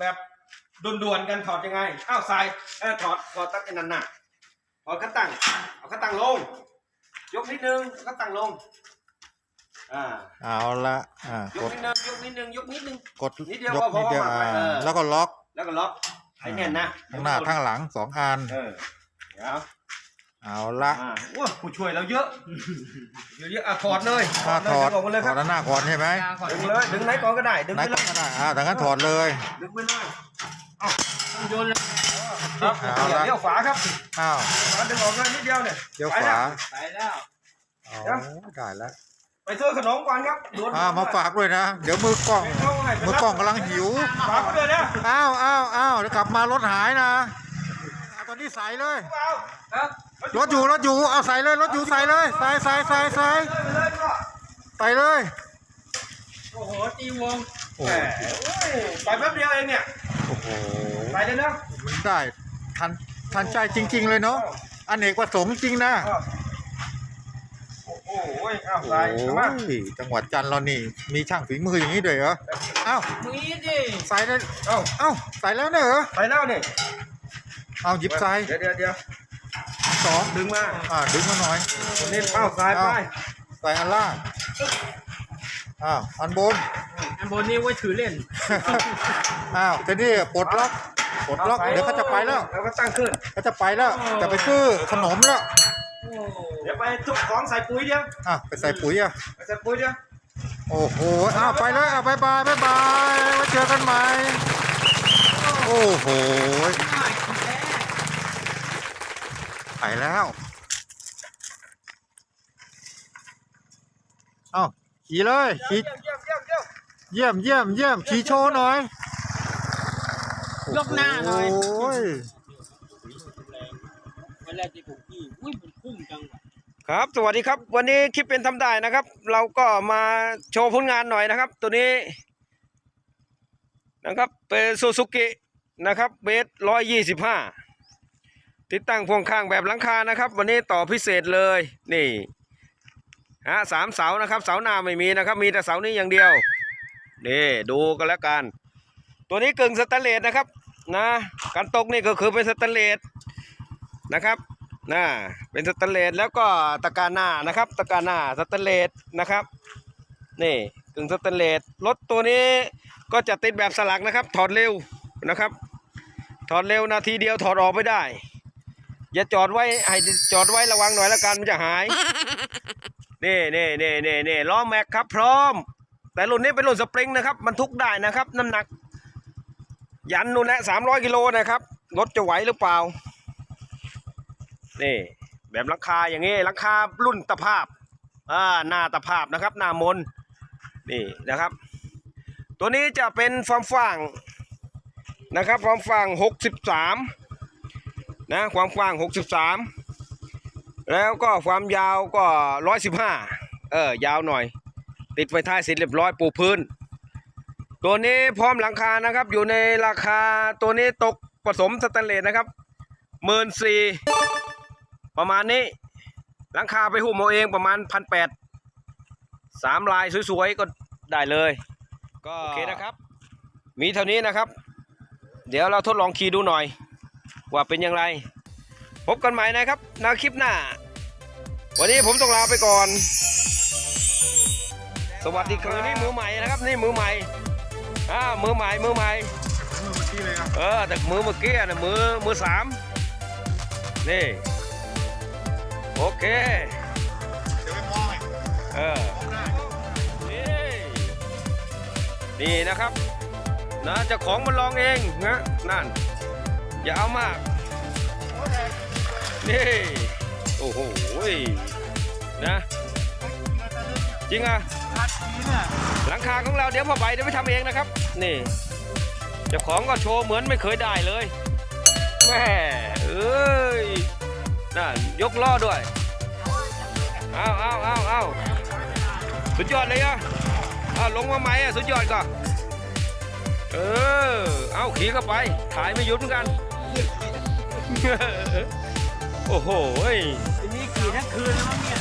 แบบด่วนๆกันถอดยังไงอ้าวใส่เออถอดถอดตั้งไอ้นั่นน่ะถอดขั้นตั้งเอาขั้นตั้งลง ยกนิดนึงขั้นตั้งลงอ่าเอาละอ่ายกกดนิดนึงยกนิดนึงยกนิดนึง กดนิดเดียวยกก็พอนิดเดียวพออ่าเออ แล้วก็ล็อกแล้วก็ล็อกให้แน่นนะทั้งหน้าทั้งหลังสองอัน เออเดี๋ยว เอาละอ่าว้าผู้ช่วยเราเยอะ เยอะๆอะถอดเลยถ้าถอดดึงออกมาเลยถคอรัดบด้านหน้าก่อนใช่ไหมดึงเลยดึงไหนก่อนก็ได้ดึงไหนไปเลก็ยได้อ่าแต่งั้นถอดเลย ดึงไปเลยต้องโยนเลยครับเอาละ เดี๋ยวฝาครับอ้าวฝาดึงออกเลยนิดเดียวเนี่ยเดี๋ยวไปฝาแล้วไปแล้วอ๋อได้แล้วไปซื้อขนมก่อนครับด่วนอ่ามาฝากด้วยนะ เดี๋ยวมือกล้อง เข้าให้ไปมือกล้องกำลังหิว ฝากไปเลยนะอ้าวอ้าวอ้าวเดี๋ยวกลับมารถหายนะเอาตอนนี้ใส่เลย เอาครับ รถอยู่รถอยู่เอาใส่เลยรถอยู่ใส่เลยใส่ใส่ใส่ใส่ไปเลยพ่อใส่เลย โอ้โหตีวงโอ้แหมโอ้ยไปแป๊บเดียวเองเนี่ยโอ้โหไปเลยนะมันได้ทันทันใจจริง ๆ เลยเนาะอเนกประสงค์จริงนะครับโอ้โหอ้าวโอ้ใส่มายจังหวัดจันทร์เรานี่มีช่างฝีมืออย่างนี้ด้วยเหรอเอ้ามีดิใส่เลยเอ้าเอ้าใส่แล้วเนี่ยเหรอใส่แล้วนี่เอาหยิบใส่เดี๋ยวเดี๋ยวเดี๋ยว สองดึงมาอ่าดึงมาหน่อยนี่เอ้าใส่ไปใส่อันล่างอ้าวอันบน อันบนนี้ไว้ถือเล่นอ้าวทีนี้ปลดล็อกปลดล็อกเดี๋ยวเขาจะไปแล้วแล้วก็ตั้งขึ้นเขาจะไปแล้วจะไปซื้อขนมแล้วโอ้เดี๋ยวไปทุกของใส่ปุ๋ยเดียวอะไปใส่ปุ๋ยอะไปใส่ปุ๋ยเดียวโอ้โหอ้าวไปเลยอะบายบายบายบายไว้เจอกันใหม่โอ้โหง่ายแท้ ไปแล้ว เอ้าขี่เลยขี่เยี่ยมเยี่ยมเยี่ยมเยี่ยมเยี่ยมเยี่ยมเยี่ยมขี่โชว์หน่อยยกหน้าหน่อยโอ้ยเวลาที่ผมขี่อุ้ยมันพุ่งจังวะครับ สวัสดีครับ วันนี้คลิปเป็นทำได้นะครับ เราก็มาโชว์ผลงานหน่อยนะครับ ตัวนี้ นะครับ เป็นซูซูกินะครับเบสร้อยยี่สิบห้า ติดตั้งพ่วงข้างแบบหลังคานะครับ วันนี้ต่อพิเศษเลยนี่ฮะสามเสานะครับ เสาหน้าไม่มีนะครับ มีแต่เสานี้อย่างเดียวนี่ดูกันแล้วกัน ตัวนี้กึ่งสแตนเลสนะครับนะการตกนี่ก็คือเป็นสแตนเลสนะครับนะเป็นสแตนเลสแล้วก็ตะการหน้านะครับตะการหน้าสแตนเลสนะครับนี่กึ่งสแตนเลสรถตัวนี้ก็จะติดแบบสลักนะครับ ถอดเร็วนะครับ ถอดเร็วนาทีเดียวถอดออกไม่ได้ อย่าจอดไว้ให้จอดไว้ระวังหน่อยแล้วกันมันจะหายนี่นี่นี่นี่นี่ล้อแม็กครับ พร้อม แต่รุ่นนี้เป็นรุ่นสปริงนะครับบรรทุกได้นะครับ น้ำหนัก ยันนู่นแหละสามร้อยกิโลนะครับรถจะไหวหรือเปล่า นี่ แบบหลังคาอย่างนี้หลังคารุ่นตะภาพอ่าหน้าตะภาพนะครับ หน้ามนนี่นะครับ ตัวนี้จะเป็นฟอร์มฟ่างนะครับฟอร์มฟ่างหกสิบสาม นะความกว้างหกสิบสามแล้วก็ความยาวก็ร้อยสิบห้าเออยาวหน่อย ติดไฟท้ายเสร็จเรียบร้อยปูพื้น ตัวนี้พร้อมหลังคานะครับ อยู่ในราคาตัวนี้ตกผสมสแตนเลสนะครับหมื่นสี่ประมาณนี้ หลังคาไปหุ้มเอาเองประมาณพันแปดสามลายสวยๆ ก็ได้เลย ก็โอเคนะครับ มีเท่านี้นะครับ เดี๋ยวเราทดลองขี่ดูหน่อย ว่าเป็นอย่างไร พบกันใหม่นะครับในคลิปหน้า วันนี้ผมต้องลาไปก่อน สวัสดีครับนี่มือใหม่นะครับนี่มือใหม่อ่ามือใหม่มือใหม่เออแต่มือเมื่อกี้นะมือมือสามนี่โอเคเออนี่นี่นะครับนะจะของมันลองเองนะนั่น ยาเอามาก นี่ โอ้โหนะ จริงอะหลังคาของเราเดี๋ยวพอใบเดี๋ยวไปทำเองนะครับ นี่เจ้าของก็โชว์เหมือนไม่เคยได้เลยแม่เอ้ยน่ายกล้อด้วยเอาเอาเอาเอาสุดยอดเลยอะเอาลงมาไหมอะสุดยอดก่อนเออ เอาขี่เข้าไป ถ่ายไม่หยุดเหมือนกัน โอ้โหเฮ้ยทีนี้ขี่ทั้งคืนแล้วเนี่ย